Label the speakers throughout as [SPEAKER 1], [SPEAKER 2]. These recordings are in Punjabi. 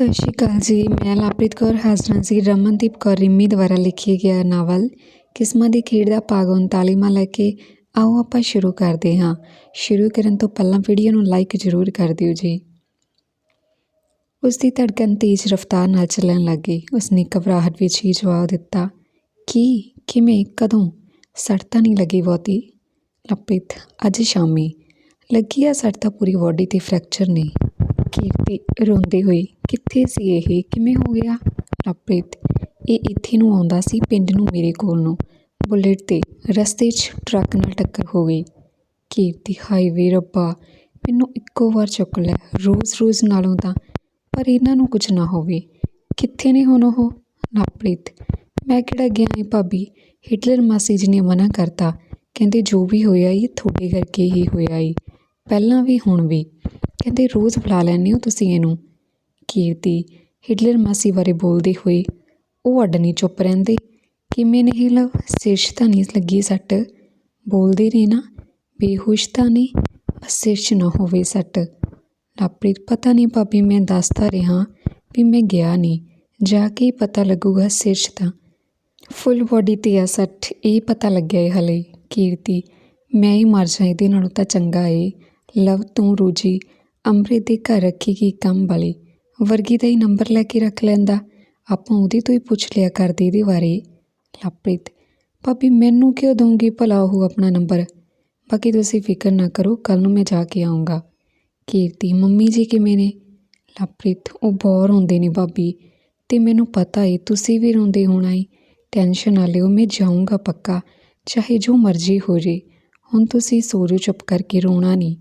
[SPEAKER 1] ਸਤਿ ਸ਼੍ਰੀ ਅਕਾਲ ਜੀ, ਮੈਂ ਲਵਪ੍ਰੀਤ ਕੌਰ, ਹਾਜ਼ਰਾਂ ਸੀ ਰਮਨਦੀਪ ਕੌਰ, ਰਿੰਮੀ ਦੁਆਰਾ ਲਿਖਿਆ ਗਿਆ ਨਾਵਲ ਕਿਸਮਤ ਦੀ ਖੇਡ ਦਾ ਭਾਗ 39ਵਾਂ ਲੈ ਕੇ। ਆਓ ਆਪਾਂ ਸ਼ੁਰੂ ਕਰਦੇ ਹਾਂ। ਸ਼ੁਰੂ ਕਰਨ ਤੋਂ ਪਹਿਲਾਂ ਵੀਡੀਓ ਨੂੰ ਲਾਈਕ ਜ਼ਰੂਰ ਕਰ ਦਿਓ ਜੀ। ਉਸ ਦੀ ਧੜਕਣ ਤੇਜ਼ ਰਫ਼ਤਾਰ ਨਾਲ ਚੱਲਣ ਲੱਗੀ ਉਸਨੇ ਘਬਰਾਹਟ ਵਿੱਚ ਹੀ ਜਵਾਬ ਦਿੱਤਾ, ਕੀ? ਕਿਵੇਂ? ਕਦੋਂ? ਸੱਟ ਤਾਂ ਨਹੀਂ ਲੱਗੀ ਬਹੁਤੀ? ਲਵਪ੍ਰੀਤ, ਅੱਜ ਸ਼ਾਮੀ। ਲੱਗੀ ਆ ਸੱਟ ਤਾਂ ਪੂਰੀ ਬਾਡੀ ਤੇ ਫ੍ਰੈਕਚਰ ਨੇ। ਕੀਰਤੀ ਰੋਂਦੀ ਹੋਈ ਕਿੱਥੇ ਸੀ ਇਹ? ਕਿਵੇਂ ਹੋ ਗਿਆ? ਲਵਪ੍ਰੀਤ, ਇਹ ਇੱਥੇ ਨੂੰ ਆਉਂਦਾ ਸੀ ਪਿੰਡ ਨੂੰ ਮੇਰੇ ਕੋਲ ਨੂੰ। ਬੁਲੇਟ ਤੇ ਰਸਤੇ 'ਚ ਟਰੱਕ ਨਾਲ ਟੱਕਰ ਹੋ ਗਈ। ਕੀਰਤੀ ਹਾਈਵੇ, ਰੱਬਾ! ਮੈਨੂੰ ਇੱਕੋ ਵਾਰ ਚੁੱਕ ਲੈ ਰੋਜ਼-ਰੋਜ਼ ਨਾਲੋਂ ਤਾਂ। ਪਰ ਇਹਨਾਂ ਨੂੰ ਕੁਝ ਨਾ ਹੋਵੇ। ਕਿੱਥੇ ਨੇ ਹੁਣ ਉਹ? ਲਵਪ੍ਰੀਤ, ਮੈਂ ਕਿਹੜਾ ਗਿਆ ਏ ਭਾਬੀ? ਹਿਟਲਰ ਮਾਸੀ ਜੀ ਨੇ ਮਨਾ ਕਰਤਾ। ਕਹਿੰਦੇ ਜੋ ਵੀ ਹੋਇਆ ਇਹ ਤੁਹਾਡੇ ਕਰਕੇ ਹੀ ਹੋਇਆ ਏ ਪਹਿਲਾਂ ਵੀ, ਹੁਣ ਵੀ। ਕਹਿੰਦੇ ਰੋਜ਼ ਬੁਲਾ ਲੈਂਦੇ ਹੋ ਤੁਸੀਂ ਇਹਨੂੰ। ਕੀਰਤੀ ਹਿਟਲਰ ਮਾਸੀ ਬਾਰੇ ਬੋਲਦੇ ਹੋਏ ਉਹ ਅੱਡ ਨਹੀਂ ਚੁੱਪ ਰਹਿੰਦੇ। ਕਿਵੇਂ ਨਹੀਂ ਲਵ ਸਿਰਸ਼ ਤਾਂ ਨਹੀਂ ਲੱਗੀ ਸੱਟ। ਬੋਲਦੇ ਨੇ ਨਾ, ਬੇਹੋਸ਼ ਤਾਂ ਨਹੀਂ, ਬਸ ਸਿਰ ਨਾ ਹੋਵੇ ਸੱਟ। ਲਵਪ੍ਰੀਤ ਪਤਾ ਨਹੀਂ ਭਾਬੀ, ਮੈਂ ਦੱਸਦਾ ਰਿਹਾ ਵੀ ਮੈਂ ਗਿਆ ਨਹੀਂ। ਜਾ ਕੇ ਪਤਾ ਲੱਗੂਗਾ ਸਿਰਸ਼ ਤਾਂ। ਫੁੱਲ ਬੋਡੀ ਤੇ ਆ ਸੱਟ, ਇਹ ਪਤਾ ਲੱਗਿਆ ਏ ਹਲੇ। ਕੀਰਤੀ, ਮੈਂ ਹੀ ਮਰ ਜਾ ਇਹਦੇ ਨਾਲੋਂ ਤਾਂ ਚੰਗਾ ਏ। ਲਵ ਤੂੰ ਰੋਜੀ, ਅੰਮ੍ਰਿਤ ਦੇ ਘਰ ਰੱਖੇਗੀ ਕੰਮ ਵਾਲੀ। ਵਰਗੀ ਦਾ ਹੀ ਨੰਬਰ ਲੈ ਕੇ ਰੱਖ ਲੈਂਦਾ। ਆਪਾਂ ਉਹਦੇ ਤੋਂ ਹੀ ਪੁੱਛ ਲਿਆ ਕਰਦੇ ਇਹਦੇ ਬਾਰੇ। ਲਵਪ੍ਰੀਤ ਭਾਬੀ ਮੈਨੂੰ ਕਿਉਂ ਦਊਂਗੀ ਭਲਾ ਉਹ ਆਪਣਾ ਨੰਬਰ? ਬਾਕੀ ਤੁਸੀਂ ਫਿਕਰ ਨਾ ਕਰੋ ਕੱਲ ਨੂੰ ਮੈਂ ਜਾ ਕੇ ਆਉਂਗਾ ਕੀਰਤੀ, ਮੰਮੀ ਜੀ ਕਿਵੇਂ ਨੇ? ਲਵਪ੍ਰੀਤ ਉਹ ਬਹੁਤ ਰੋਂਦੇ ਨੇ ਭਾਬੀ। ਤੇ ਮੈਨੂੰ ਪਤਾ ਏ, ਤੁਸੀਂ ਵੀ ਰੋਂਦੇ ਹੋਣਾ ਏ। ਟੈਨਸ਼ਨ ਨਾ ਲਿਓ, ਮੈਂ ਜਾਊਂਗਾ ਪੱਕਾ, ਚਾਹੇ ਜੋ ਮਰਜ਼ੀ ਹੋ ਜੇ। ਹੁਣ ਤੁਸੀਂ ਸੋ ਚੁੱਪ ਕਰਕੇ ਰੋਣਾ ਨਹੀਂ।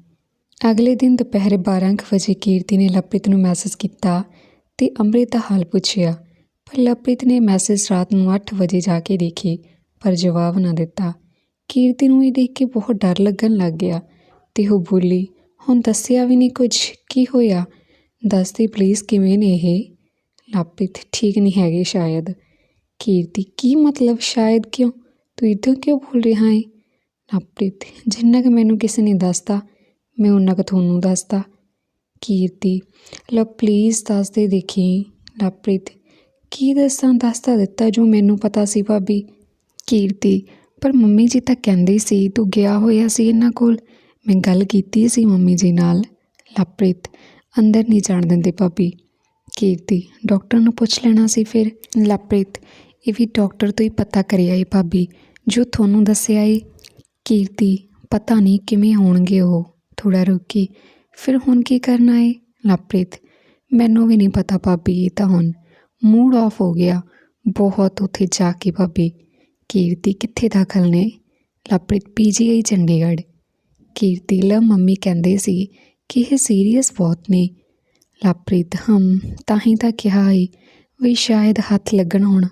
[SPEAKER 1] ਅਗਲੇ ਦਿਨ ਦੁਪਹਿਰ 12 ਕੁ ਵਜੇ ਕੀਰਤੀ ਨੇ ਲਵਪ੍ਰੀਤ ਨੂੰ ਮੈਸੇਜ ਕੀਤਾ ਤੇ ਅੰਮ੍ਰਿਤ ਦਾ ਹਾਲ ਪੁੱਛਿਆ। ਪਰ ਲਵਪ੍ਰੀਤ ਨੇ ਮੈਸੇਜ ਰਾਤ ਨੂੰ 8 ਵਜੇ ਜਾ ਕੇ ਦੇਖੇ, ਪਰ ਜਵਾਬ ਨਾ ਦਿੱਤਾ। ਕੀਰਤੀ ਨੂੰ ਇਹ ਦੇਖ ਕੇ ਬਹੁਤ ਡਰ ਲੱਗਣ ਲੱਗ ਗਿਆ ਤੇ ਉਹ ਬੋਲੀ, ਹੁਣ ਦੱਸਿਆ ਵੀ ਨਹੀਂ ਕੁਝ ਕੀ ਹੋਇਆ? ਦੱਸਦੀ ਪਲੀਜ਼ ਕਿਵੇਂ ਨੇ ਇਹ? ਲਵਪ੍ਰੀਤ, ਠੀਕ ਨਹੀਂ ਹੈਗੇ ਸ਼ਾਇਦ। ਕੀਰਤੀ, ਕੀ ਮਤਲਬ ਸ਼ਾਇਦ ਕਿਉਂ? ਤੂੰ ਇਦਾਂ ਕਿਉਂ ਬੋਲ ਰਿਹਾ ਹੈ? ਲਵਪ੍ਰੀਤ, ਜਿੰਨਾ ਕਿ ਮੈਨੂੰ ਕਿਸੇ ਨੇ ਦੱਸਤਾ ਮੈਂ ਉਹਨਾਂ ਕੁ ਤੁਹਾਨੂੰ ਦੱਸਦਾ। ਕੀਰਤੀ, ਲਓ ਪਲੀਜ਼ ਦੱਸ ਦੇ ਦੇਖੀ, ਲਵਪ੍ਰੀਤ, ਕੀ ਦੱਸਾਂ ਦੱਸਤਾ ਦਿੱਤਾ ਜੋ ਮੈਨੂੰ ਪਤਾ ਸੀ ਭਾਬੀ। ਕੀਰਤੀ, ਪਰ ਮੰਮੀ ਜੀ ਤਾਂ ਕਹਿੰਦੇ ਸੀ, ਤੂੰ ਗਿਆ ਹੋਇਆ ਸੀ ਇਹਨਾਂ ਕੋਲ। ਮੈਂ ਗੱਲ ਕੀਤੀ ਸੀ ਮੰਮੀ ਜੀ ਨਾਲ। ਲਵਪ੍ਰੀਤ, ਅੰਦਰ ਨਹੀਂ ਜਾਣ ਦਿੰਦੇ ਭਾਬੀ। ਕੀਰਤੀ, ਡਾਕਟਰ ਨੂੰ ਪੁੱਛ ਲੈਣਾ ਸੀ ਫਿਰ। ਲਵਪ੍ਰੀਤ, ਇਹ ਵੀ ਡਾਕਟਰ ਤੋਂ ਹੀ ਪਤਾ ਕਰਿਆ ਏ ਭਾਬੀ, ਜੋ ਤੁਹਾਨੂੰ ਦੱਸਿਆ ਏ। ਕੀਰਤੀ, ਪਤਾ ਨਹੀਂ ਕਿਵੇਂ ਹੋਣਗੇ ਉਹ। ਥੋੜਾ ਰੁਕੀ। ਫਿਰ ਹੁਣ ਕੀ ਕਰਨਾ ਏ? ਲਵਪ੍ਰੀਤ ਮੈਨੂੰ ਵੀ ਨਹੀਂ ਪਤਾ ਭਾਬੀ ਇਹ ਤਾਂ ਹੁਣ ਮੂਡ ਆਫ ਹੋ ਗਿਆ। ਬਹੁਤ ਉੱਥੇ ਜਾ ਕੇ ਭਾਬੀ, ਕੀਰਤੀ ਕਿੱਥੇ ਦਾਖਲ ਨੇ? ਲਵਪ੍ਰੀਤ ਪੀਜੀਆਈ ਚੰਡੀਗੜ੍ਹ। ਕੀਰਤੀ ਲ ਮੰਮੀ ਕਹਿੰਦੇ ਸੀ ਕਿ ਇਹ ਸੀਰੀਅਸ ਬਹੁਤ ਨੇ। ਲਵਪ੍ਰੀਤ ਹਮ, ਤਾਂ ਹੀ ਤਾਂ ਕਿਹਾ ਏ ਵੀ ਸ਼ਾਇਦ ਹੱਥ ਲੱਗਣ ਹੁਣ।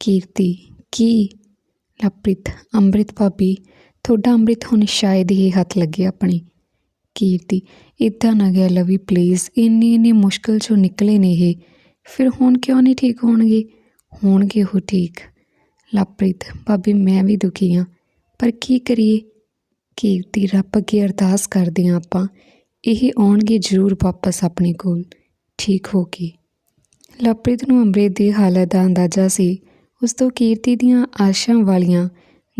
[SPEAKER 1] ਕੀਰਤੀ, ਕੀ? ਲਵਪ੍ਰੀਤ ਅੰਮ੍ਰਿਤ ਭਾਬੀ, ਤੁਹਾਡਾ ਅੰਮ੍ਰਿਤ ਹੁਣ ਸ਼ਾਇਦ ਹੀ ਹੱਥ ਲੱਗੇ ਆਪਣੀ। ਕੀਰਤੀ ਇੱਦਾਂ ਨਾ ਗਿਆ ਲਵੀ ਪਲੀਜ਼ ਇੰਨੀ ਇੰਨੀ ਮੁਸ਼ਕਲ ਚੋਂ ਨਿਕਲੇ ਨੇ ਇਹ। ਫਿਰ ਹੁਣ ਕਿਉਂ ਨਹੀਂ ਠੀਕ ਹੋਣਗੇ? ਹੋਣਗੇ ਉਹ ਠੀਕ? ਲਵਪ੍ਰੀਤ ਭਾਬੀ, ਮੈਂ ਵੀ ਦੁਖੀ ਹਾਂ। ਪਰ ਕੀ ਕਰੀਏ? ਕੀਰਤੀ, ਰੱਬ ਅੱਗੇ ਅਰਦਾਸ ਕਰਦੇ ਹਾਂ ਆਪਾਂ। ਇਹ ਆਉਣਗੇ ਜ਼ਰੂਰ ਵਾਪਸ ਆਪਣੇ ਕੋਲ। ਠੀਕ ਹੋ ਕੇ। ਲਵਪ੍ਰੀਤ ਨੂੰ ਅੰਮ੍ਰਿਤ ਦੀ ਹਾਲਤ ਦਾ ਅੰਦਾਜ਼ਾ ਸੀ। ਉਸ ਤੋਂ ਕੀਰਤੀ ਦੀਆਂ ਆਸ਼ਾਂ ਵਾਲੀਆਂ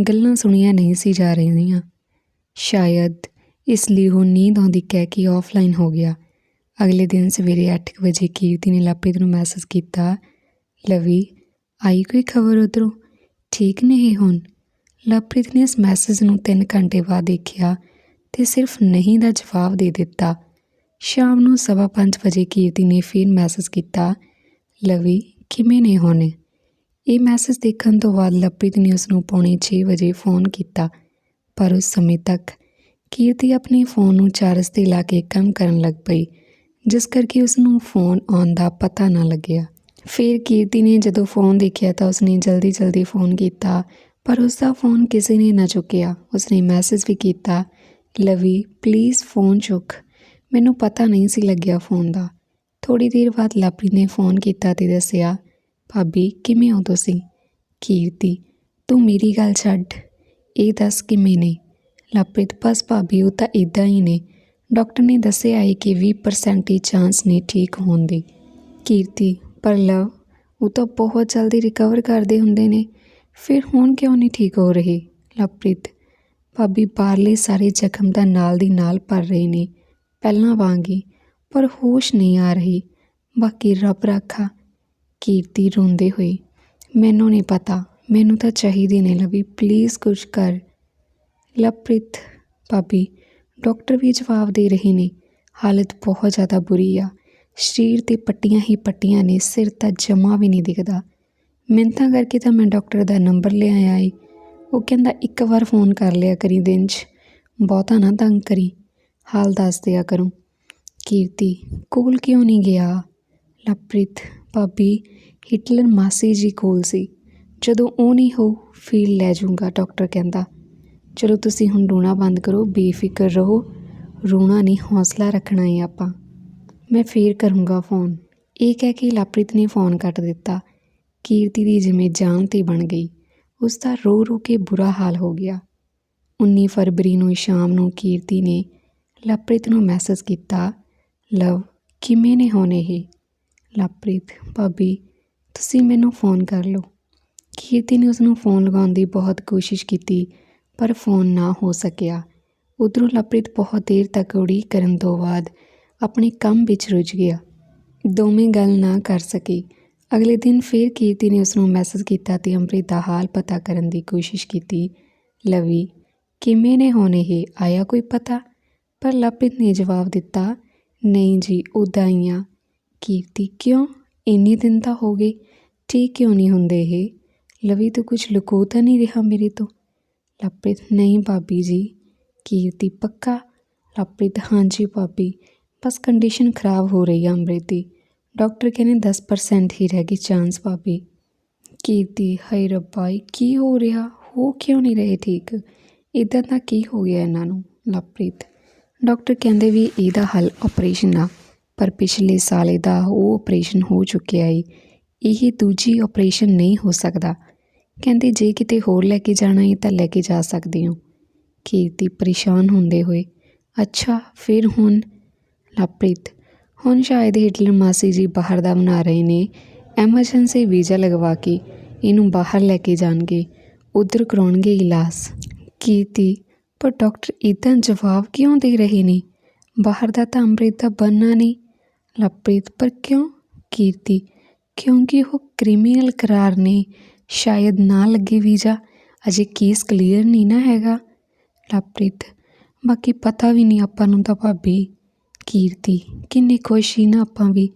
[SPEAKER 1] ਗੱਲਾਂ ਸੁਣੀਆਂ ਨਹੀਂ ਸੀ ਜਾ ਰਹੀਆਂ। ਸ਼ਾਇਦ ਇਸ ਲਈ ਉਹ ਨੀਂਦ ਆਉਂਦੀ ਕਹਿ ਕੇ ਆਫਲਾਈਨ ਹੋ ਗਿਆ। ਅਗਲੇ ਦਿਨ ਸਵੇਰੇ 8 ਵਜੇ ਕੀਰਤੀ ਨੇ ਲਵਪ੍ਰੀਤ ਨੂੰ ਮੈਸੇਜ ਕੀਤਾ, ਲਵੀ, ਆਈ ਕੋਈ ਖਬਰ ਉਧਰੋਂ? ਠੀਕ ਨੇ ਇਹ ਹੁਣ? ਲਵਪ੍ਰੀਤ ਨੇ ਇਸ ਮੈਸੇਜ ਨੂੰ 3 ਘੰਟੇ ਬਾਅਦ ਦੇਖਿਆ ਤੇ ਸਿਰਫ ਨਹੀਂ ਦਾ ਜਵਾਬ ਦੇ ਦਿੱਤਾ। ਸ਼ਾਮ ਨੂੰ 5:30 ਵਜੇ ਕੀਰਤੀ ਨੇ ਫਿਰ ਮੈਸੇਜ ਕੀਤਾ, ਲਵੀ, ਕਿਵੇਂ ਨੇ ਹੋਣੇ? ਇਹ ਮੈਸੇਜ ਦੇਖਣ ਤੋਂ ਬਾਅਦ ਲਵਪ੍ਰੀਤ ਨੇ ਉਸ ਨੂੰ ਪੌਣੇ 6 ਵਜੇ ਫੋਨ ਕੀਤਾ, ਪਰ ਉਸ ਸਮੇਂ ਤੱਕ ਕੀਰਤੀ ਆਪਣੇ ਫੋਨ ਨੂੰ ਚਾਰਜ ਤੇ ਲਾ ਕੇ ਕੰਮ ਕਰਨ ਲੱਗ ਪਈ, ਜਿਸ ਕਰਕੇ ਉਸ ਨੂੰ ਫੋਨ ਆਉਣ ਦਾ ਪਤਾ ਨਾ ਲੱਗਿਆ। ਫਿਰ ਕੀਰਤੀ ਨੇ ਜਦੋਂ ਫੋਨ ਦੇਖਿਆ ਤਾਂ ਉਸਨੇ ਜਲਦੀ ਜਲਦੀ ਫੋਨ ਕੀਤਾ, ਪਰ ਉਸ ਦਾ ਫੋਨ ਕਿਸੇ ਨੇ ਨਾ ਚੁੱਕਿਆ। ਉਸਨੇ ਮੈਸੇਜ ਵੀ ਕੀਤਾ, ਲਵੀ ਪਲੀਜ਼ ਫੋਨ ਚੁੱਕ। ਮੈਨੂੰ ਪਤਾ ਨਹੀਂ ਸੀ ਲੱਗਿਆ ਫੋਨ ਦਾ। ਥੋੜੀ ਦੇਰ ਬਾਅਦ ਲਵਪ੍ਰੀਤ ਨੇ ਫੋਨ ਕੀਤਾ ਤੇ ਦੱਸਿਆ, ਭਾਬੀ, ਕਿਵੇਂ ਹੋ ਤੁਸੀਂ? ਕੀਰਤੀ, ਤੂੰ ਮੇਰੀ ਗੱਲ ਛੱਡ। ਇਹ ਦੱਸ ਕਿਵੇਂ ਨੇ? ਲਵਪ੍ਰੀਤ ਬਸ ਭਾਬੀ ਉਹ ਤਾਂ ਇਦਾਂ ਹੀ ਨੇ। ਡਾਕਟਰ ਨੇ ਦੱਸਿਆ ਹੈ ਕਿ 20% ਹੀ ਚਾਂਸ ਨੇ ਠੀਕ ਹੋਣ ਦੀ। ਕੀਰਤੀ ਪਰ ਲਵ ਉਹ ਤਾਂ ਬਹੁਤ ਜਲਦੀ ਰਿਕਵਰ ਕਰਦੇ ਹੁੰਦੇ ਨੇ। ਫਿਰ ਹੁਣ ਕਿਉਂ ਨਹੀਂ ਠੀਕ ਹੋ ਰਹੀ? ਲਵਪ੍ਰੀਤ ਭਾਬੀ ਬਾਹਰਲੇ ਸਾਰੇ ਜ਼ਖਮ ਦਾ ਨਾਲ ਦੀ ਨਾਲ ਭਰ ਰਹੇ ਨੇ। ਪਹਿਲਾਂ ਵਾਂਗੀ, ਪਰ ਹੋਸ਼ ਨਹੀਂ ਆ ਰਹੀ। ਬਾਕੀ ਰੱਬ ਰਾਖਾ। ਕੀਰਤੀ ਰੋਂਦੇ ਹੋਏ, ਮੈਨੂੰ ਨਹੀਂ ਪਤਾ, ਮੈਨੂੰ ਤਾਂ ਚਾਹੀਦੀ ਨੇ ਲਵੀ ਪਲੀਜ਼ ਕੁਝ ਕਰ। ਲਵਪ੍ਰੀਤ, ਭਾਬੀ, ਡਾਕਟਰ ਵੀ ਜਵਾਬ ਦੇ ਰਹੇ ਨੇ। ਹਾਲਤ ਬਹੁਤ ਜ਼ਿਆਦਾ ਬੁਰੀ ਆ। ਸਰੀਰ ਤੇ ਪੱਟੀਆਂ ਹੀ ਪੱਟੀਆਂ ਨੇ, ਸਿਰ ਤਾਂ ਜਮਾ ਵੀ ਨਹੀਂ ਦਿਖਦਾ। ਮਿੰਤਾਂ ਕਰਕੇ ਤਾਂ ਮੈਂ ਡਾਕਟਰ ਦਾ ਨੰਬਰ ਲੈ ਆਇਆ ਏ। ਉਹ ਕਹਿੰਦਾ, ਇੱਕ ਵਾਰ ਫੋਨ ਕਰ ਲਿਆ ਕਰੀ ਦਿਨ 'ਚ। ਬਹੁਤਾ ਨਾ ਤੰਗ ਕਰੀ। ਹਾਲ ਦੱਸ ਦਿਆ ਕਰੂੰ। ਕੀਰਤੀ, ਕੋਲ ਕਿਉਂ ਨਹੀਂ ਗਿਆ? ਲਵਪ੍ਰੀਤ, ਭਾਬੀ, ਹਿਟਲਰ ਮਾਸੀ ਜੀ ਕੋਲ ਸੀ। ਜਦੋਂ ਉਹ ਨਹੀਂ ਹੋ ਫੀਲ ਲੈ ਜਾਊਂਗਾ, ਡਾਕਟਰ ਕਹਿੰਦਾ। ਚਲੋ ਤੁਸੀਂ ਹੁਣ ਰੋਣਾ ਬੰਦ ਕਰੋ, ਬੇਫਿਕਰ ਰਹੋ। ਰੋਣਾ ਨਹੀਂ, ਹੌਸਲਾ ਰੱਖਣਾ ਹੈ ਆਪਾਂ। ਮੈਂ ਫੇਰ ਕਰੂੰਗਾ ਫੋਨ। ਇਹ ਕਹਿ ਕੇ ਲਵਪ੍ਰੀਤ ਨੇ ਫੋਨ ਕੱਟ ਦਿੱਤਾ। ਕੀਰਤੀ ਦੀ ਜਿਵੇਂ ਜਾਨ ਤੇ ਬਣ ਗਈ। ਉਸ ਦਾ ਰੋ ਰੋ ਕੇ ਬੁਰਾ ਹਾਲ ਹੋ ਗਿਆ। 19 ਫਰਵਰੀ ਨੂੰ ਸ਼ਾਮ ਨੂੰ ਕੀਰਤੀ ਨੇ ਲਵਪ੍ਰੀਤ ਨੂੰ ਮੈਸੇਜ ਕੀਤਾ, ਲਵ, ਕਿਵੇਂ ਨੇ ਹੋਣੇ ਇਹ? ਲਵਪ੍ਰੀਤ ਭਾਬੀ, ਤੁਸੀਂ ਮੈਨੂੰ ਫੋਨ ਕਰ ਲਓ। ਕੀਰਤੀ ਨੇ ਉਸ ਨੂੰ ਫੋਨ ਲਗਾਉਣ ਦੀ ਬਹੁਤ ਕੋਸ਼ਿਸ਼ ਕੀਤੀ। ਪਰ ਫੋਨ ਨਾ ਹੋ ਸਕਿਆ। ਉਧਰੋਂ ਲਵਪ੍ਰੀਤ ਬਹੁਤ ਦੇਰ ਤੱਕ ਉਡੀਕ ਕਰਨ ਤੋਂ ਬਾਅਦ ਆਪਣੇ ਕੰਮ ਵਿੱਚ ਰੁੱਝ ਗਿਆ। ਦੋਵੇਂ ਗੱਲ ਨਾ ਕਰ ਸਕੀ। ਅਗਲੇ ਦਿਨ ਫਿਰ ਕੀਰਤੀ ਨੇ ਉਸ ਨੂੰ ਮੈਸੇਜ ਕੀਤਾ ਤੇ ਅੰਮ੍ਰਿਤ ਦਾ ਹਾਲ ਪਤਾ ਕਰਨ ਦੀ ਕੋਸ਼ਿਸ਼ ਕੀਤੀ। ਲਵੀ, ਕਿਵੇਂ ਨੇ ਹੋਣੇ ਇਹ? ਆਇਆ ਕੋਈ ਪਤਾ? ਪਰ ਲਵਪ੍ਰੀਤ ਨੇ ਜਵਾਬ ਦਿੱਤਾ, ਨਹੀਂ ਜੀ ਉਦਾਂ ਹੀ ਆ। ਕੀਰਤੀ ਕਿਉਂ? ਇੰਨੇ ਦਿਨ ਤਾਂ ਹੋ ਗਏ। ਠੀਕ ਕਿਉਂ ਨਹੀਂ ਹੁੰਦੇ ਇਹ? ਲਵੀ, ਤੂੰ ਕੁਝ ਲੁਕੋ ਤਾਂ ਨਹੀਂ ਰਿਹਾ ਮੇਰੇ ਤੋਂ? ਲਵਪ੍ਰੀਤ ਨਹੀਂ ਭਾਬੀ ਜੀ। ਕੀਰਤੀ ਪੱਕਾ ਲਵਪ੍ਰੀਤ ਹਾਂਜੀ ਭਾਬੀ। ਬਸ ਕੰਡੀਸ਼ਨ ਖਰਾਬ ਹੋ ਰਹੀ ਹੈ ਅੰਮ੍ਰਿਤ। ਦੀ ਡਾਕਟਰ ਕਹਿੰਦੇ 10% ਹੀ ਰਹਿ ਗਈ ਚਾਂਸ ਭਾਬੀ। ਕੀਰਤੀ, ਹਾਏ ਰੱਬਾ, ਇਹ ਕੀ ਹੋ ਰਿਹਾ? ਹੋ ਕਿਉਂ ਨਹੀਂ ਰਹੇ ਠੀਕ? ਇਦਾਂ ਦਾ ਕੀ ਹੋ ਗਿਆ ਇਹਨਾਂ ਨੂੰ ਲਵਪ੍ਰੀਤ ਡਾਕਟਰ ਕਹਿੰਦੇ ਵੀ ਇਹਦਾ ਹੱਲ ਆਪਰੇਸ਼ਨ ਆ, ਪਰ ਪਿਛਲੇ ਸਾਲ ਇਹਦਾ ਉਹ ਆਪਰੇਸ਼ਨ ਹੋ ਚੁੱਕਿਆ ਏ। ਇਹ ਦੂਜੀ ਆਪਰੇਸ਼ਨ ਨਹੀਂ ਹੋ ਸਕਦਾ। ਕਹਿੰਦੇ, ਜੇ ਕਿਤੇ ਹੋਰ ਲੈ ਕੇ ਜਾਣਾ ਹੈ ਤਾਂ ਲੈ ਕੇ ਜਾ ਸਕਦੇ ਹੋ। ਕੀਰਤੀ ਪਰੇਸ਼ਾਨ ਹੁੰਦੇ ਹੋਏ, ਅੱਛਾ, ਫਿਰ ਹੁਣ? ਲਵਪ੍ਰੀਤ, ਹੁਣ ਸ਼ਾਇਦ ਹਿਟਲਰ ਮਾਸੀ ਜੀ ਬਾਹਰ ਦਾ ਬਣਾ ਰਹੇ ਨੇ। ਐਮਰਜੈਂਸੀ ਵੀਜ਼ਾ ਲਗਵਾ ਕੇ ਇਹਨੂੰ ਬਾਹਰ ਲੈ ਕੇ ਜਾਣਗੇ। ਉਧਰ ਕਰਾਉਣਗੇ ਇਲਾਜ। ਕੀਰਤੀ, ਪਰ ਡਾਕਟਰ ਇਦਾਂ ਜਵਾਬ ਕਿਉਂ ਦੇ ਰਹੇ ਨੇ? ਬਾਹਰ ਦਾ ਤਾਂ ਅੰਮ੍ਰਿਤ ਦਾ ਬਣਨਾ ਨਹੀਂ ਲਵਪ੍ਰੀਤ, ਪਰ ਕਿਉਂ? ਕੀਰਤੀ, ਕਿਉਂਕਿ ਉਹ ਕ੍ਰਿਮੀਨਲ ਕਰਾਰ ਨੇ। ਸ਼ਾਇਦ ਨਾ ਲੱਗੇ ਵੀਜ਼ਾ। ਅਜੇ ਕੇਸ ਕਲੀਅਰ ਨਹੀਂ ਨਾ ਹੈਗਾ। ਲਵਪ੍ਰੀਤ ਬਾਕੀ ਪਤਾ ਵੀ ਨਹੀਂ ਆਪਾਂ ਨੂੰ ਤਾਂ ਭਾਬੀ, ਕੀਰਤੀ, ਕਿੰਨੀ ਖੁਸ਼ ਸੀ ਨਾ ਆਪਾਂ ਵੀ।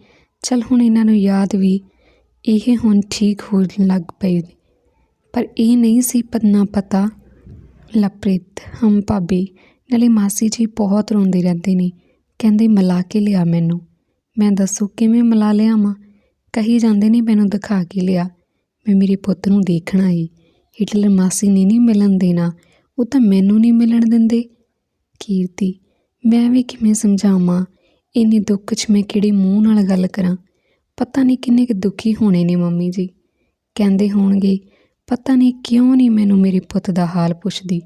[SPEAKER 1] ਚਲ ਹੁਣ ਇਹਨਾਂ ਨੂੰ ਯਾਦ ਵੀ, ਇਹ ਹੁਣ ਠੀਕ ਹੋਣ ਲੱਗ ਪਏ ਪਰ ਇਹ ਨਹੀਂ ਸੀ ਪਤਨਾ ਪਤਾ। ਲਵਪ੍ਰੀਤ ਹਮ ਭਾਬੀ, ਨਾਲੇ ਮਾਸੀ ਜੀ ਬਹੁਤ ਰੋਂਦੇ ਰਹਿੰਦੇ ਨੇ। ਕਹਿੰਦੇ ਮਿਲਾ ਕੇ ਲਿਆ ਮੈਨੂੰ। ਮੈਂ ਦੱਸੋ ਕਿਵੇਂ ਮਿਲਾ ਲਿਆਵਾਂ ਕਹੀ ਜਾਂਦੇ ਨੇ ਮੈਨੂੰ ਦਿਖਾ ਕੇ ਲਿਆ। ਮੈਂ ਮੇਰੇ ਪੁੱਤ ਨੂੰ ਦੇਖਣਾ ਏ ਹਿਟਲਰ ਮਾਸੀ ਨੇ ਨਹੀਂ ਮਿਲਣ ਦੇਣਾ। ਉਹ ਤਾਂ ਮੈਨੂੰ ਨਹੀਂ ਮਿਲਣ ਦਿੰਦੇ। ਕੀਰਤੀ, ਮੈਂ ਵੀ ਕਿਵੇਂ ਸਮਝਾਵਾਂ? ਇੰਨੇ ਦੁੱਖ 'ਚ ਮੈਂ ਕਿਹੜੇ ਮੂੰਹ ਨਾਲ ਗੱਲ ਕਰਾਂ? ਪਤਾ ਨਹੀਂ ਕਿੰਨੇ ਕੁ ਦੁਖੀ ਹੋਣੇ ਨੇ ਮੰਮੀ ਜੀ। ਕਹਿੰਦੇ ਹੋਣਗੇ, ਪਤਾ ਨਹੀਂ ਕਿਉਂ ਨਹੀਂ ਮੈਨੂੰ ਮੇਰੇ ਪੁੱਤ ਦਾ ਹਾਲ ਪੁੱਛਦੀ।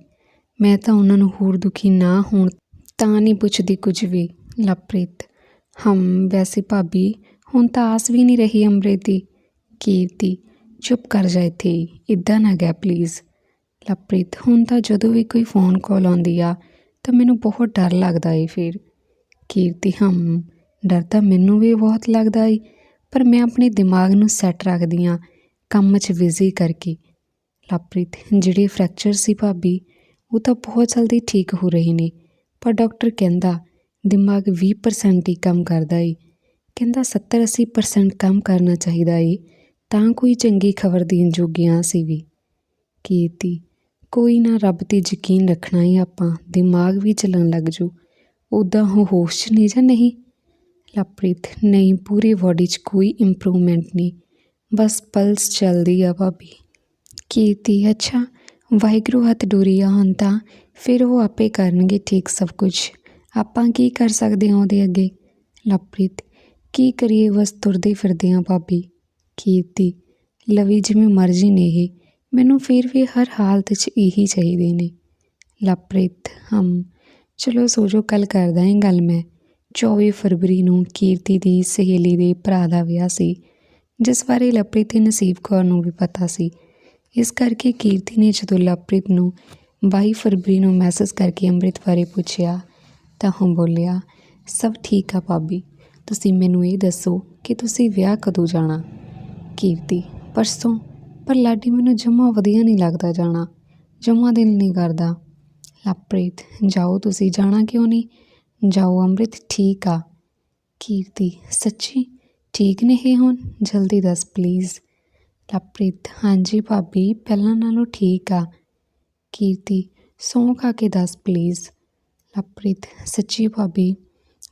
[SPEAKER 1] ਮੈਂ ਤਾਂ ਉਹਨਾਂ ਨੂੰ ਹੋਰ ਦੁਖੀ ਨਾ ਹੋਣ ਤਾਂ ਨਹੀਂ ਪੁੱਛਦੀ ਕੁਝ ਵੀ। ਲਪ੍ਰੀਤ, ਹਮ, ਵੈਸੇ ਭਾਬੀ, ਹੁਣ ਤਾਂ ਆਸ ਵੀ ਨਹੀਂ ਰਹੀ ਅੰਮ੍ਰਿਤ ਦੀ। ਕੀਰਤੀ ਚੁੱਪ ਕਰ ਜਾ ਇੱਥੇ ਇਦਾਂ ਨਾ ਗਿਆ ਪਲੀਜ਼ ਲਵਪ੍ਰੀਤ, ਹੁਣ ਤਾਂ ਜਦੋਂ ਵੀ ਕੋਈ ਫੋਨ ਕਾਲ ਆਉਂਦੀ ਆ, ਤਾਂ ਮੈਨੂੰ ਬਹੁਤ ਡਰ ਲੱਗਦਾ ਏ ਫਿਰ। ਕੀਰਤੀ, ਹਮ, ਡਰ ਤਾਂ ਮੈਨੂੰ ਵੀ ਬਹੁਤ ਲੱਗਦਾ ਏ, ਪਰ ਮੈਂ ਆਪਣੇ ਦਿਮਾਗ ਨੂੰ ਸੈੱਟ ਰੱਖਦੀ ਹਾਂ ਕੰਮ 'ਚ ਬਿਜ਼ੀ ਕਰਕੇ। ਲਵਪ੍ਰੀਤ, ਜਿਹੜੇ ਫ੍ਰੈਕਚਰ ਸੀ ਭਾਬੀ, ਉਹ ਤਾਂ ਬਹੁਤ ਜਲਦੀ ਠੀਕ ਹੋ ਰਹੇ ਨੇ, ਪਰ ਡਾਕਟਰ ਕਹਿੰਦਾ, ਦਿਮਾਗ 20% ਹੀ ਕੰਮ ਕਰਦਾ ਏ। ਕਹਿੰਦਾ 70-80% ਕੰਮ ਕਰਨਾ ਚਾਹੀਦਾ ਏ। ਤਾਂ ਕੋਈ ਚੰਗੀ ਖਬਰ ਦੇਣ ਜੋਗੀਆਂ ਸੀ ਵੀ। ਕੀਰਤੀ ਕੋਈ ਨਾ ਰੱਬ ਤੇ ਯਕੀਨ ਰੱਖਣਾ ਹੀ ਆਪਾਂ, ਦਿਮਾਗ ਵੀ ਚੱਲਣ ਲੱਗ ਜੂ। ਉਦਾਂ ਉਹ ਹੋਸ਼ 'ਚ ਨਹੀਂ ਜਾਂ ਨਹੀਂ? ਲਵਪ੍ਰੀਤ ਨਹੀਂ, ਪੂਰੀ ਬਾਡੀ 'ਚ ਕੋਈ ਇੰਪਰੂਵਮੈਂਟ ਨਹੀਂ। ਬਸ ਪਲਸ ਚੱਲਦੀ ਆ ਭਾਬੀ। ਕੀਰਤੀ ਅੱਛਾ, ਵਾਹਿਗੁਰੂ ਹੱਥ ਡੋਰੀ ਆ ਹੁਣ ਤਾਂ, ਫਿਰ ਉਹ ਆਪੇ ਕਰਨਗੇ ਠੀਕ ਸਭ ਕੁਝ। ਆਪਾਂ ਕੀ ਕਰ ਸਕਦੇ ਹਾਂ ਉਹਦੇ ਅੱਗੇ? ਲਵਪ੍ਰੀਤ ਕੀ ਕਰੀਏ, ਬਸ ਤੁਰਦੇ ਫਿਰਦੇ ਹਾਂ ਭਾਬੀ। ਕੀਰਤੀ ਲਵੀ ਜਿਵੇਂ ਮਰਜ਼ੀ ਨੇ ਇਹ ਮੈਨੂੰ ਫਿਰ ਵੀ ਹਰ ਹਾਲਤ 'ਚ ਇਹੀ ਚਾਹੀਦੇ ਨੇ। ਲਵਪ੍ਰੀਤ ਹਮ, ਚਲੋ ਸੋਜੋ ਕੱਲ ਕਰਦਾ ਹਾਂ ਗੱਲ ਮੈਂ। 24 ਫਰਵਰੀ ਨੂੰ ਕੀਰਤੀ ਦੀ ਸਹੇਲੀ ਦੇ ਭਰਾ ਦਾ ਵਿਆਹ ਸੀ, ਜਿਸ ਬਾਰੇ ਲਵਪ੍ਰੀਤ ਤੇ ਨਸੀਬ ਕੌਰ ਨੂੰ ਵੀ ਪਤਾ ਸੀ। ਇਸ ਕਰਕੇ ਕੀਰਤੀ ਨੇ ਜਦੋਂ ਲਵਪ੍ਰੀਤ ਨੂੰ 22 ਫਰਵਰੀ ਨੂੰ ਮੈਸੇਜ ਕਰਕੇ ਅੰਮ੍ਰਿਤ ਬਾਰੇ ਪੁੱਛਿਆ, ਤਾਂ ਉਹ ਬੋਲਿਆ, ਸਭ ਠੀਕ ਆ ਭਾਬੀ, ਤੁਸੀਂ ਮੈਨੂੰ ਇਹ ਦੱਸੋ ਕਿ ਤੁਸੀਂ ਵਿਆਹ ਕਦੋਂ ਜਾਣਾ? ਕੀਰਤੀ ਪਰਸੋਂ ਪਰ ਲਾਡੀ ਮੈਨੂੰ ਜਮਾ ਵਧੀਆ ਨਹੀਂ ਲੱਗਦਾ ਜਾਣਾ, ਜਮਾ ਦਿਲ ਨਹੀਂ ਕਰਦਾ। ਲਵਪ੍ਰੀਤ ਜਾਓ ਤੁਸੀਂ, ਜਾਣਾ ਕਿਉਂ ਨਹੀਂ? ਜਾਓ, ਅੰਮ੍ਰਿਤ ਠੀਕ ਆ। ਕੀਰਤੀ, ਸੱਚੀ ਠੀਕ ਨੇ ਇਹ ਹੁਣ? ਜਲਦੀ ਦੱਸ ਪਲੀਜ਼ ਲਵਪ੍ਰੀਤ ਹਾਂਜੀ ਭਾਬੀ, ਪਹਿਲਾਂ ਨਾਲੋਂ ਠੀਕ ਆ। ਕੀਰਤੀ, ਸੌਂ ਖਾ ਕੇ ਦੱਸ ਪਲੀਜ਼ ਲਵਪ੍ਰੀਤ ਸੱਚੀ ਭਾਬੀ,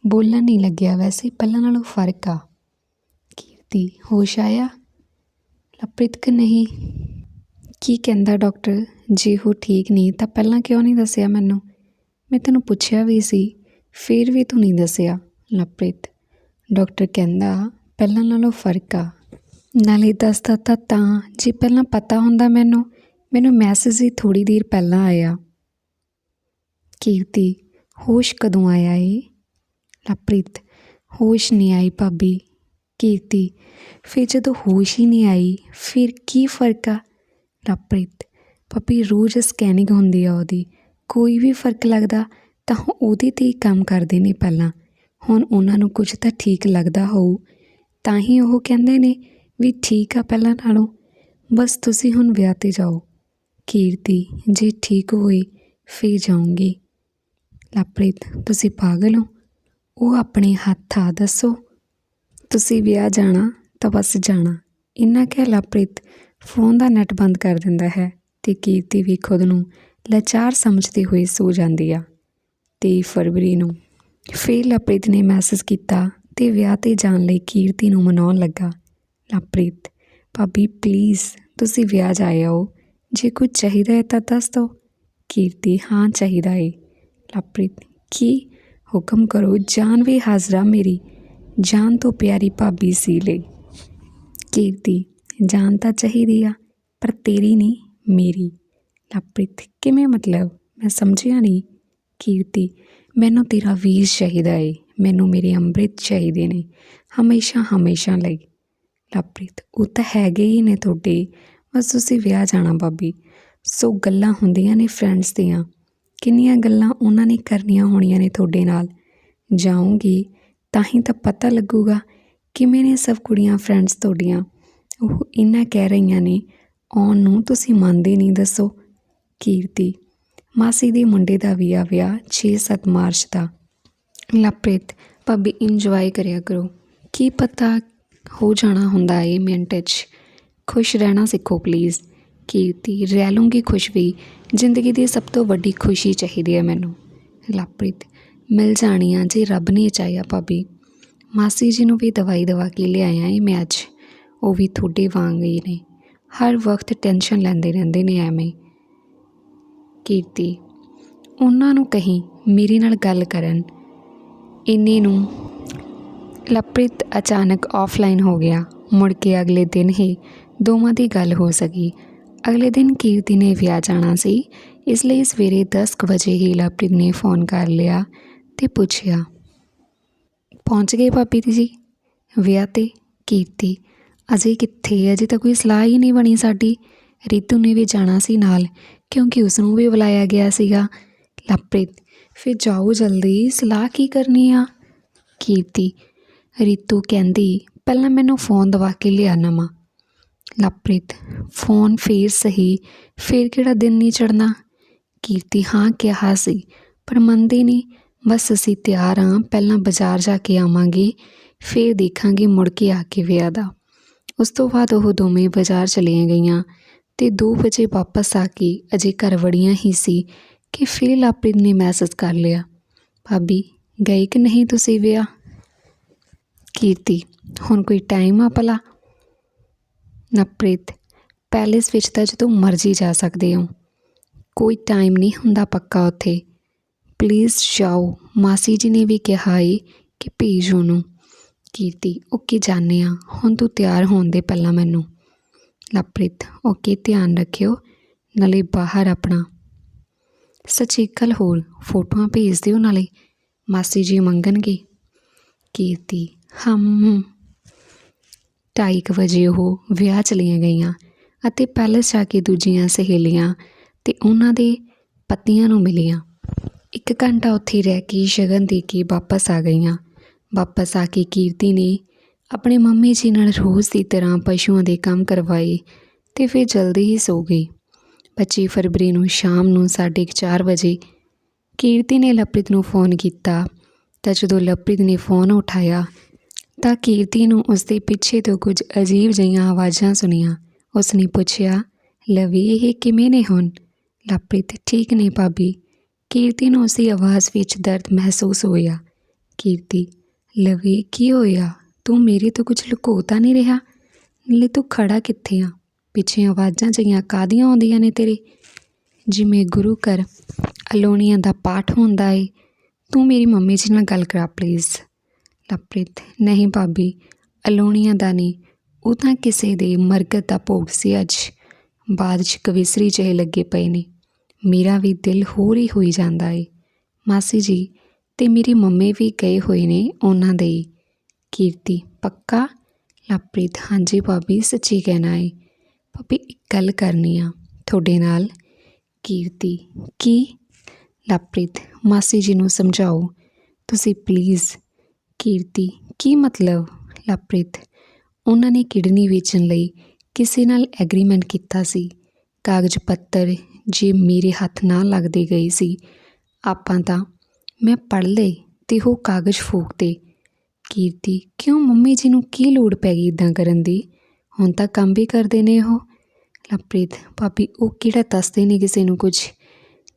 [SPEAKER 1] ਬੋਲਣ ਨਹੀਂ ਲੱਗਿਆ ਵੈਸੇ, ਪਹਿਲਾਂ ਨਾਲੋਂ ਫ਼ਰਕ ਆ। ਕੀਰਤੀ, ਹੋਸ਼ ਆਇਆ? ਲਵਪ੍ਰੀਤ ਕਿ ਨਹੀਂ? ਕੀ ਕਹਿੰਦਾ ਡਾਕਟਰ? ਜੇ ਉਹ ਠੀਕ ਨਹੀਂ ਤਾਂ ਪਹਿਲਾਂ ਕਿਉਂ ਨਹੀਂ ਦੱਸਿਆ ਮੈਨੂੰ? ਮੈਂ ਤੈਨੂੰ ਪੁੱਛਿਆ ਵੀ ਸੀ, ਫਿਰ ਵੀ ਤੂੰ ਨਹੀਂ ਦੱਸਿਆ ਲਵਪ੍ਰੀਤ ਡਾਕਟਰ ਕਹਿੰਦਾ, ਪਹਿਲਾਂ ਨਾਲੋਂ ਫ਼ਰਕ ਆ। ਨਾਲੇ ਦੱਸਦਾ ਤਾਂ ਤਾਂ, ਜੇ ਪਹਿਲਾਂ ਪਤਾ ਹੁੰਦਾ ਮੈਨੂੰ ਮੈਨੂੰ ਮੈਸੇਜ ਹੀ ਥੋੜੀ ਦੇਰ ਪਹਿਲਾਂ ਆਇਆ। ਕੀਰਤੀ, ਹੋਸ਼ ਕਦੋਂ ਆਇਆ ਏ? ਲਵਪ੍ਰੀਤ ਹੋਸ਼ ਨਹੀਂ ਆਈ ਭਾਬੀ। ਕੀਰਤੀ ਫਿਰ ਜਦੋਂ ਹੋਸ਼ ਹੀ ਨਹੀਂ ਆਈ, ਫਿਰ ਕੀ ਫ਼ਰਕ ਆ? ਲਵਪ੍ਰੀਤ ਭਾਬੀ ਰੋਜ਼ ਸਕੈਨਿੰਗ ਹੁੰਦੀ ਆ ਉਹਦੀ। ਕੋਈ ਵੀ ਫ਼ਰਕ ਲੱਗਦਾ ਤਾਂ ਉਹਦੇ ਤੇ ਹੀ ਕੰਮ ਕਰਦੇ ਨੇ ਪਹਿਲਾਂ। ਹੁਣ ਉਹਨਾਂ ਨੂੰ ਕੁਝ ਤਾਂ ਠੀਕ ਲੱਗਦਾ ਹੋਊ। ਤਾਂ ਹੀ ਉਹ ਕਹਿੰਦੇ ਨੇ ਵੀ ਠੀਕ ਆ ਪਹਿਲਾਂ ਨਾਲੋਂ। ਬਸ ਤੁਸੀਂ ਹੁਣ ਵਿਆਹ ਤੇ ਜਾਓ। ਕੀਰਤੀ, ਜੇ ਠੀਕ ਹੋਈ, ਫੇਰ ਜਾਊਂਗੀ। ਲਵਪ੍ਰੀਤ ਤੁਸੀਂ ਪਾਗਲ ਹੋ? ਉਹ ਆਪਣੇ ਹੱਥ ਆ ਦੱਸੋ। ਤੁਸੀਂ ਵਿਆਹ ਜਾਣਾ ਤਾਂ ਬਸ ਜਾਣਾ। ਇੰਨਾ ਕਹਿ ਲਵਪ੍ਰੀਤ ਫੋਨ ਦਾ ਨੈਟ ਬੰਦ ਕਰ ਦਿੰਦਾ ਹੈ ਤੇ ਕੀਰਤੀ ਵੀ ਖੁਦ ਨੂੰ ਲਾਚਾਰ ਸਮਝਦੀ ਹੋਈ ਸੋ ਜਾਂਦੀ ਆ। 23 ਫਰਵਰੀ ਨੂੰ ਫਿਰ ਲਵਪ੍ਰੀਤ ਨੇ ਮੈਸੇਜ ਕੀਤਾ ਤੇ ਵਿਆਹ ਤੇ ਜਾਣ ਲਈ ਕੀਰਤੀ ਨੂੰ ਮਨਾਉਣ ਲੱਗਾ। ਲਵਪ੍ਰੀਤ ਭਾਬੀ ਪਲੀਜ਼ ਤੁਸੀਂ ਵਿਆਹ ਜਾਇਓ ਜੇ ਕੁਝ ਚਾਹੀਦਾ ਹੈ ਤਾਂ ਦੱਸ ਦਿਓ। ਕੀਰਤੀ, ਹਾਂ ਚਾਹੀਦਾ ਏ। ਲਵਪ੍ਰੀਤ ਕੀ ਹੁਕਮ ਕਰੋ? ਜਾਨ ਵੀ ਹਾਜ਼ਰਾ ਮੇਰੀ। ਜਾਨ ਤੋਂ ਪਿਆਰੀ ਭਾਬੀ ਸੀ ਲਈ। ਕੀਰਤੀ, ਜਾਨ ਤਾਂ ਚਾਹੀਦੀ ਆ, ਪਰ ਤੇਰੀ ਨਹੀਂ, ਮੇਰੀ। ਲਵਪ੍ਰੀਤ ਕਿਵੇਂ ਮਤਲਬ? ਮੈਂ ਸਮਝਿਆ ਨਹੀਂ। ਕੀਰਤੀ, ਮੈਨੂੰ ਤੇਰਾ ਵੀਰ ਚਾਹੀਦਾ ਏ। ਮੈਨੂੰ ਮੇਰੇ ਅੰਮ੍ਰਿਤ ਚਾਹੀਦੇ ਨੇ। ਹਮੇਸ਼ਾ ਹਮੇਸ਼ਾ ਲਈ। ਲਵਪ੍ਰੀਤ ਉਹ ਤਾਂ ਹੈਗੇ ਹੀ ਨੇ ਤੁਹਾਡੇ। ਬਸ ਤੁਸੀਂ ਵਿਆਹ ਜਾਣਾ ਭਾਬੀ। ਸੋ ਗੱਲਾਂ ਹੁੰਦੀਆਂ ਨੇ ਫਰੈਂਡਸ ਦੀਆਂ। ਕਿੰਨੀਆਂ ਗੱਲਾਂ ਉਹਨਾਂ ਨੇ ਕਰਨੀਆਂ ਹੋਣੀਆਂ ਨੇ ਤੁਹਾਡੇ ਨਾਲ। ਜਾਉਂਗੀ ਤਾਂ ਹੀ ਤਾਂ ਪਤਾ ਲੱਗੂਗਾ ਕਿਵੇਂ ਨੇ ਸਭ ਕੁੜੀਆਂ ਫਰੈਂਡਸ ਤੁਹਾਡੀਆਂ। ਉਹ ਇੰਨਾ ਕਹਿ ਰਹੀਆਂ ਨੇ, ਆਉਣ ਨੂੰ ਤੁਸੀਂ ਮੰਨਦੇ ਨਹੀਂ ਦੱਸੋ। ਕੀਰਤੀ, ਮਾਸੀ ਦੇ ਮੁੰਡੇ ਦਾ ਵੀ ਆ ਵਿਆਹ 6-7 ਮਾਰਚ ਦਾ। ਲਵਪ੍ਰੀਤ ਭਾਬੀ ਇੰਜੋਏ ਕਰਿਆ ਕਰੋ। ਕੀ ਪਤਾ ਹੋ ਜਾਣਾ ਹੁੰਦਾ ਏ ਮਿੰਟ 'ਚ। ਖੁਸ਼ ਰਹਿਣਾ ਸਿੱਖੋ ਪਲੀਜ਼ ਕੀਰਤੀ, ਰਹਿ ਲੂੰਗੀ ਖੁਸ਼ ਵੀ। ਜ਼ਿੰਦਗੀ ਦੀ ਸਭ ਤੋਂ ਵੱਡੀ ਖੁਸ਼ੀ ਚਾਹੀਦੀ ਹੈ ਮੈਨੂੰ। ਲਵਪ੍ਰੀਤ ਮਿਲ ਜਾਣੀਆਂ ਜੇ ਰੱਬ ਨੇ ਚਾਹਿਆ ਭਾਬੀ। ਮਾਸੀ ਜੀ ਨੂੰ ਵੀ ਦਵਾਈ ਦਵਾ ਕੇ ਲਿਆਇਆ ਏ ਮੈਂ ਅੱਜ। ਉਹ ਵੀ ਤੁਹਾਡੇ ਵਾਂਗ ਹੀ ਨੇ। ਹਰ ਵਕਤ ਟੈਨਸ਼ਨ ਲੈਂਦੇ ਰਹਿੰਦੇ ਨੇ ਐਵੇਂ। ਕੀਰਤੀ, ਉਹਨਾਂ ਨੂੰ ਕਹੀਂ ਮੇਰੇ ਨਾਲ ਗੱਲ ਕਰਨ। ਇੰਨੇ ਨੂੰ ਲਵਪ੍ਰੀਤ ਅਚਾਨਕ ਆਫਲਾਈਨ ਹੋ ਗਿਆ। ਮੁੜ ਕੇ ਅਗਲੇ ਦਿਨ ਹੀ ਦੋਵਾਂ ਦੀ ਗੱਲ ਹੋ ਸਕੀ। ਅਗਲੇ ਦਿਨ ਕੀਰਤੀ ਨੇ ਵਿਆਹ ਜਾਣਾ ਸੀ। ਇਸ ਲਈ ਸਵੇਰੇ 10 ਕੁ ਵਜੇ ਹੀ ਲਵਪ੍ਰੀਤ ਨੇ ਫੋਨ ਕਰ ਲਿਆ। ਤੇ ਪੁੱਛਿਆ, ਪਹੁੰਚ ਗਏ ਭਾਬੀ ਜੀ ਵਿਆਹ ਤੇ? ਕੀਰਤੀ ਅਜੇ ਕਿੱਥੇ? ਅਜੇ ਤਾਂ ਕੋਈ ਸਲਾਹ ਹੀ ਨਹੀਂ ਬਣੀ ਸਾਡੀ। ਰੀਤੂ ਨੇ ਵੀ ਜਾਣਾ ਸੀ ਨਾਲ, ਕਿਉਂਕਿ ਉਸ ਨੂੰ ਵੀ ਬੁਲਾਇਆ ਗਿਆ ਸੀਗਾ। ਲਪ੍ਰੀਤ ਫਿਰ ਜਾਓ ਜਲਦੀ। ਸਲਾਹ ਕੀ ਕਰਨੀ ਆ? ਕੀਰਤੀ ਰੀਤੂ ਕਹਿੰਦੀ, ਪਹਿਲਾਂ ਮੈਨੂੰ ਫੋਨ ਦਵਾ ਕੇ ਲਿਆ ਨਵਾਂ ਲਪ੍ਰੀਤ ਫੋਨ ਫੇਰ ਸਹੀ, ਫੇਰ ਕਿਹੜਾ ਦਿਨ ਨਹੀਂ ਚੜਨਾ ਕੀਰਤੀ ਹਾਂ, ਕਿਹਾ ਸੀ, ਪਰ ਮੰਨਦੀ ਨਹੀਂ। ਬਸ ਅਸੀਂ ਤਿਆਰ ਹਾਂ ਪਹਿਲਾਂ ਬਾਜ਼ਾਰ ਜਾ ਕੇ ਆਵਾਂਗੇ, ਫਿਰ ਦੇਖਾਂਗੇ ਮੁੜ ਕੇ ਆ ਕੇ ਵਿਆਹ ਦਾ। ਉਸ ਤੋਂ ਬਾਅਦ ਉਹ ਦੋਵੇਂ ਬਾਜ਼ਾਰ ਚਲੀਆਂ ਗਈਆਂ ਤੇ 2 ਵਜੇ ਵਾਪਸ ਆ ਕੇ ਅਜੇ ਘਰ ਵੜੀਆਂ ਹੀ ਸੀ ਕਿ ਫਿਰ ਲਾਪ੍ਰੀਤ ਨੇ ਮੈਸੇਜ ਕਰ ਲਿਆ, ਭਾਬੀ, ਗਏ ਕਿ ਨਹੀਂ ਤੁਸੀਂ ਵਿਆਹ? ਕੀਰਤੀ, ਹੁਣ ਕੋਈ ਟਾਈਮ ਆ ਭਲਾ? ਨਵਪ੍ਰੀਤ ਪੈਲੇਸ ਵਿੱਚ ਤਾਂ ਜਦੋਂ ਮਰਜ਼ੀ ਜਾ ਸਕਦੇ ਹੋ। ਕੋਈ ਟਾਈਮ ਨਹੀਂ ਹੁੰਦਾ ਪੱਕਾ ਉੱਥੇ। ਪਲੀਜ਼ ਜਾਓ। ਮਾਸੀ ਜੀ ਨੇ ਵੀ ਕਿਹਾ ਏ ਕਿ ਭੇਜ ਉਹਨੂੰ। ਕੀਰਤੀ, ਓਕੇ ਜਾਣੇ ਆ। ਹੁਣ ਤੂੰ ਤਿਆਰ ਹੋਣ ਦੇ ਪਹਿਲਾਂ ਮੈਨੂੰ। ਲਪ੍ਰਿਤ, ਓਕੇ, ਧਿਆਨ ਰੱਖਿਓ। ਨਾਲੇ ਬਾਹਰ ਆਪਣਾ। ਸੱਚੀ ਕੱਲ ਹੋਰ। ਫੋਟੋਆਂ ਭੇਜ ਦਿਓ ਨਾਲੇ। ਮਾਸੀ ਜੀ ਮੰਗਣਗੇ। ਕੀਰਤੀ, ਹਮ। ਢਾਈ ਕੁ ਵਜੇ ਉਹ ਵਿਆਹ ਚਲੀਆਂ ਗਈਆਂ ਅਤੇ ਪੈਲਸ ਜਾ ਕੇ ਦੂਜੀਆਂ ਸਹੇਲੀਆਂ ਤੇ ਉਹਨਾਂ ਦੇ ਪਤੀਆਂ ਨੂੰ ਮਿਲੀਆਂ। ਇੱਕ ਘੰਟਾ ਉੱਥੇ ਰਹਿ ਕੇ ਸ਼ਗਨ ਦੇ ਕੇ ਵਾਪਸ ਆ ਗਈਆਂ। ਵਾਪਸ ਆ ਕੇ ਕੀਰਤੀ ਨੇ ਆਪਣੇ ਮੰਮੀ ਜੀ ਨਾਲ ਰੋਜ਼ ਦੀ ਤਰ੍ਹਾਂ ਪਸ਼ੂਆਂ ਦੇ ਕੰਮ ਕਰਵਾਏ ਤੇ ਫਿਰ ਜਲਦੀ ਹੀ ਸੋ ਗਈ 25 ਫਰਵਰੀ ਨੂੰ ਸ਼ਾਮ ਨੂੰ 4:30 ਵਜੇ ਕੀਰਤੀ ਨੇ ਲਵਪ੍ਰੀਤ ਨੂੰ ਫੋਨ ਕੀਤਾ ਤਾਂ ਜਦੋਂ ਲਪ੍ਰਿਤ ਨੇ ਫੋਨ ਉਠਾਇਆ ਤਾਂ ਕੀਰਤੀ ਨੂੰ ਉਸਦੇ ਪਿੱਛੇ ਤੋਂ ਕੁਝ ਅਜੀਬ ਜਿਹੀਆਂ ਆਵਾਜ਼ਾਂ ਸੁਣੀਆਂ। ਉਸਨੇ ਪੁੱਛਿਆ, ਲਵੀ, ਇਹ ਕਿਵੇਂ ਨੇ ਹੁਣ? ਲਵਪ੍ਰੀਤ ਠੀਕ ਨੇ ਭਾਬੀ। ਕੀਰਤੀ ਨੂੰ ਉਸਦੀ ਆਵਾਜ਼ ਵਿੱਚ ਦਰਦ ਮਹਿਸੂਸ ਹੋਇਆ। ਕੀਰਤੀ, ਲਵੀ, ਕੀ ਹੋਇਆ? ਤੂੰ ਮੇਰੇ ਤੋਂ ਕੁਝ ਲੁਕੋ ਤਾਂ ਨਹੀਂ ਰਿਹਾ? ਨਾਲੇ, ਤੂੰ ਖੜਾ ਕਿੱਥੇ ਆ? ਪਿੱਛੇ ਆਵਾਜ਼ਾਂ ਜਿਹੀਆਂ ਕਾਦੀਆਂ ਆਉਂਦੀਆਂ ਨੇ ਤੇਰੇ? ਜਿਵੇਂ ਗੁਰੂ ਘਰ ਅਲੋਣੀਆਂ ਦਾ ਪਾਠ ਹੁੰਦਾ ਏ। ਤੂੰ ਮੇਰੀ ਮੰਮੀ ਜੀ ਨਾਲ ਗੱਲ ਕਰਾ ਪਲੀਜ਼। ਲਵਪ੍ਰੀਤ ਨਹੀਂ ਭਾਬੀ, ਅਲੋਣੀਆਂ ਦਾ ਨਹੀਂ। ਉਹ ਤਾਂ ਕਿਸੇ ਦੇ ਮਰਗਤ ਦਾ ਭੋਗ ਸੀ ਅੱਜ। ਬਾਅਦ 'ਚ ਕਵਿਸਰੀ ਜਿਹੇ ਲੱਗੇ ਪਏ ਨੇ। ਮੇਰਾ ਵੀ ਦਿਲ ਹੋਰ ਹੀ ਹੋਈ ਜਾਂਦਾ ਏ। ਮਾਸੀ ਜੀ, ਤੇ ਮੇਰੀ ਮੰਮੀ ਵੀ ਗਏ ਹੋਏ ਨੇ ਉਹਨਾਂ ਦੇ। ਹੀ। ਕੀਰਤੀ, ਪੱਕਾ? ਲਵਪ੍ਰੀਤ, ਹਾਂਜੀ ਭਾਬੀ, ਸੱਚੀ ਕਹਿਣਾ ਏ। ਭਾਬੀ, ਇੱਕ ਗੱਲ ਕਰਨੀ ਆ ਤੁਹਾਡੇ ਨਾਲ। ਕੀਰਤੀ, ਕੀ? ਲਵਪ੍ਰੀਤ, ਮਾਸੀ ਜੀ ਨੂੰ ਸਮਝਾਓ। ਤੁਸੀਂ ਪਲੀਜ਼ ਕੀਰਤੀ, ਕੀ ਮਤਲਬ? ਲਵਪ੍ਰੀਤ, ਉਹਨਾਂ ਨੇ ਕਿਡਨੀ ਵੇਚਣ ਲਈ ਕਿਸੇ ਨਾਲ ਐਗਰੀਮੈਂਟ ਕੀਤਾ ਸੀ। ਕਾਗਜ਼ ਪੱਤਰ ਜੇ ਮੇਰੇ ਹੱਥ ਨਾ ਲੱਗਦੇ ਗਏ ਸੀ, ਆਪਾਂ ਤਾਂ, ਮੈਂ ਪੜ੍ਹ ਲਏ ਤੇ ਉਹ ਕਾਗਜ਼ ਫੂਕਤੇ। ਕੀਰਤੀ, ਕਿਉਂ ਮੰਮੀ ਜੀ ਨੂੰ ਕੀ ਲੋੜ ਪੈ ਗਈ ਇਦਾਂ ਕਰਨ ਦੀ? ਹੁਣ ਤਾਂ ਕੰਮ ਵੀ ਕਰਦੇ ਨੇ ਉਹ। ਲਪ੍ਰੀਤ ਭਾਬੀ, ਉਹ ਕਿਹੜਾ ਦੱਸਦੇ ਨੇ ਕਿਸੇ ਨੂੰ ਕੁਝ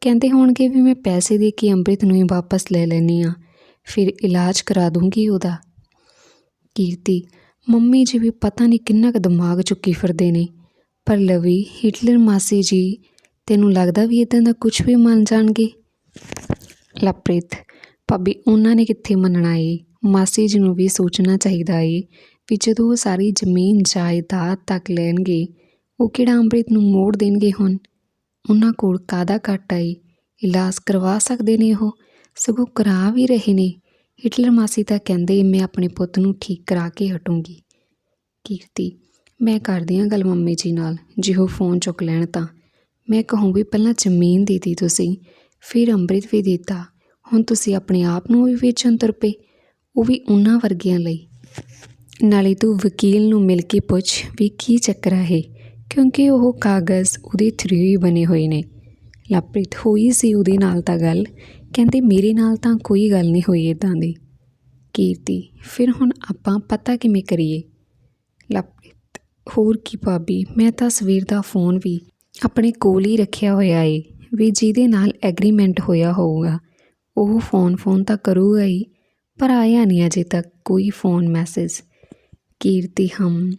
[SPEAKER 1] ਕਹਿੰਦੇ ਹੋਣਗੇ ਵੀ ਮੈਂ ਪੈਸੇ ਦੇ ਕੇ ਅੰਮ੍ਰਿਤ ਨੂੰ ਹੀ ਵਾਪਸ ਲੈ ਲੈਣੀ ਆ ਫਿਰ ਇਲਾਜ ਕਰਾ ਦੂੰਗੀ ਉਹਦਾ। ਕੀਰਤੀ, ਮੰਮੀ ਜੀ ਵੀ ਪਤਾ ਨਹੀਂ ਕਿੰਨਾ ਕੁ ਦਿਮਾਗ ਚੁੱਕੀ ਫਿਰਦੇ ਨੇ। ਪਰ ਲਵੀ, ਹਿਟਲਰ ਮਾਸੀ ਜੀ, ਤੈਨੂੰ ਲੱਗਦਾ ਵੀ ਇਦਾਂ ਦਾ ਕੁਝ ਵੀ ਮੰਨ ਜਾਣਗੇ? ਲਵਪ੍ਰੀਤ, ਭਾਬੀ, ਉਹਨਾਂ ਨੇ ਕਿੱਥੇ ਮੰਨਣਾ ਏ? ਮਾਸੀ ਜੀ ਨੂੰ ਵੀ ਸੋਚਣਾ ਚਾਹੀਦਾ ਏ ਵੀ ਜਦੋਂ ਉਹ ਸਾਰੀ ਜ਼ਮੀਨ ਜਾਇਦਾਦ ਤੱਕ ਲੈਣਗੇ, ਉਹ ਕਿਹੜਾ ਅੰਮ੍ਰਿਤ ਨੂੰ ਮੋੜ ਦੇਣਗੇ ਹੁਣ? ਉਹਨਾਂ ਕੋਲ ਕਾਦਾ ਘਾਟਾ ਏ? ਇਲਾਜ ਕਰਵਾ ਸਕਦੇ ਨੇ ਉਹ? ਸਗੋਂ ਕਰਾ ਵੀ ਰਹੇ ਨੇ। ਹਿਟਲਰ ਮਾਸੀ ਤਾਂ ਕਹਿੰਦੇ, ਮੈਂ ਆਪਣੇ ਪੁੱਤ ਨੂੰ ਠੀਕ ਕਰਾ ਕੇ ਹਟੂੰਗੀ। ਕੀਰਤੀ ਮੈਂ ਕਰਦੀ ਹਾਂ ਗੱਲ ਮੰਮੀ ਜੀ ਨਾਲ, ਜੇ ਉਹ ਫੋਨ ਚੁੱਕ ਲੈਣ ਤਾਂ। ਮੈਂ ਕਹੂੰ ਵੀ ਪਹਿਲਾਂ ਜ਼ਮੀਨ ਦੇ ਦਿੱਤੀ ਤੁਸੀਂ, ਫਿਰ ਅੰਮ੍ਰਿਤ ਵੀ ਦਿੱਤਾ। ਹੁਣ ਤੁਸੀਂ ਆਪਣੇ ਆਪ ਨੂੰ ਵੀ ਵੇਚਣ ਤੁਰ ਪਏ, ਉਹ ਵੀ ਉਹਨਾਂ ਵਰਗਿਆਂ ਲਈ। ਨਾਲੇ ਤੂੰ ਵਕੀਲ ਨੂੰ ਮਿਲ ਕੇ ਪੁੱਛ ਵੀ ਕੀ ਚੱਕਰ ਹੈ ਕਿਉਂਕਿ ਉਹ ਕਾਗਜ਼ ਉਹਦੇ ਥਰੂ ਹੀ ਬਣੇ ਹੋਏ ਨੇ। ਲਵਪ੍ਰੀਤ ਹੋਈ ਸੀ ਉਹਦੇ ਨਾਲ ਤਾਂ ਗੱਲ, ਕਹਿੰਦੇ ਮੇਰੇ ਨਾਲ ਤਾਂ ਕੋਈ ਗੱਲ ਨਹੀਂ ਹੋਈ ਇਦਾਂ ਦੀ। ਕੀਰਤੀ, ਫਿਰ ਹੁਣ ਆਪਾਂ ਪਤਾ ਕਿਵੇਂ ਕਰੀਏ? ਲਵਪ੍ਰੀਤ ਹੋਰ ਕੀ ਭਾਬੀ, ਮੈਂ ਤਾਂ ਸਵੇਰ ਦਾ ਫੋਨ ਵੀ ਆਪਣੇ ਕੋਲ ਹੀ ਰੱਖਿਆ ਹੋਇਆ ਏ, ਵੀ ਜਿਹਦੇ ਨਾਲ ਐਗਰੀਮੈਂਟ ਹੋਇਆ ਹੋਊਗਾ। ਉਹ ਫੋਨ ਫੋਨ ਤਾਂ ਕਰੂਗਾ ਹੀ, ਪਰ ਆਇਆ ਨਹੀਂ ਅਜੇ ਤੱਕ ਕੋਈ ਫੋਨ ਮੈਸੇਜ ਕੀਰਤੀ, ਹਮ,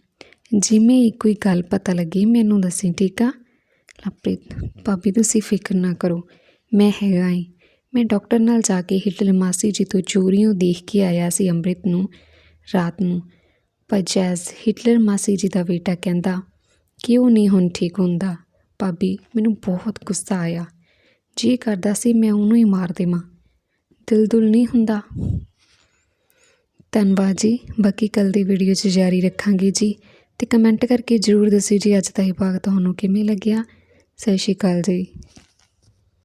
[SPEAKER 1] ਜਿਵੇਂ ਹੀ ਕੋਈ ਗੱਲ ਪਤਾ ਲੱਗੀ ਮੈਨੂੰ ਦੱਸੀ, ਠੀਕ ਆ? ਲਵਪ੍ਰੀਤ ਭਾਬੀ ਤੁਸੀਂ ਫਿਕਰ ਨਾ ਕਰੋ, ਮੈਂ ਹੈਗਾ ਏ। ਮੈਂ ਡਾਕਟਰ ਨਾਲ ਜਾ ਕੇ ਹਿਟਲਰ ਮਾਸੀ ਜੀ ਤੋਂ ਚੋਰੀਆਂ ਦੇਖ ਕੇ ਆਇਆ ਸੀ ਅੰਮ੍ਰਿਤ ਨੂੰ, ਰਾਤ ਨੂੰ। ਪਰ ਜੈਜ਼ ਹਿਟਲਰ ਮਾਸੀ ਜੀ ਦਾ ਬੇਟਾ ਕਹਿੰਦਾ ਕਿ ਉਹ ਨਹੀਂ ਹੁਣ ਠੀਕ ਹੁੰਦਾ? ਭਾਬੀ, ਮੈਨੂੰ ਬਹੁਤ ਗੁੱਸਾ ਆਇਆ। ਜੀ ਕਰਦਾ ਸੀ ਮੈਂ ਉਹਨੂੰ ਹੀ ਮਾਰ ਦੇਵਾਂ। ਦਿਲ ਦੁਲ ਨਹੀਂ ਹੁੰਦਾ? ਧੰਨਵਾਦ ਜੀ। ਬਾਕੀ ਕੱਲ ਦੀ ਵੀਡੀਓ 'ਚ ਜਾਰੀ ਰੱਖਾਂਗੇ ਜੀ। ਤੇ ਕਮੈਂਟ ਕਰਕੇ ਜਰੂਰ ਦੱਸਿਓ ਜੀ ਅੱਜ ਦਾ ਇਹ ਭਾਗ ਤੁਹਾਨੂੰ ਕਿਵੇਂ ਲੱਗਿਆ। ਸਤਿ ਸ਼੍ਰੀ ਅਕਾਲ ਜੀ।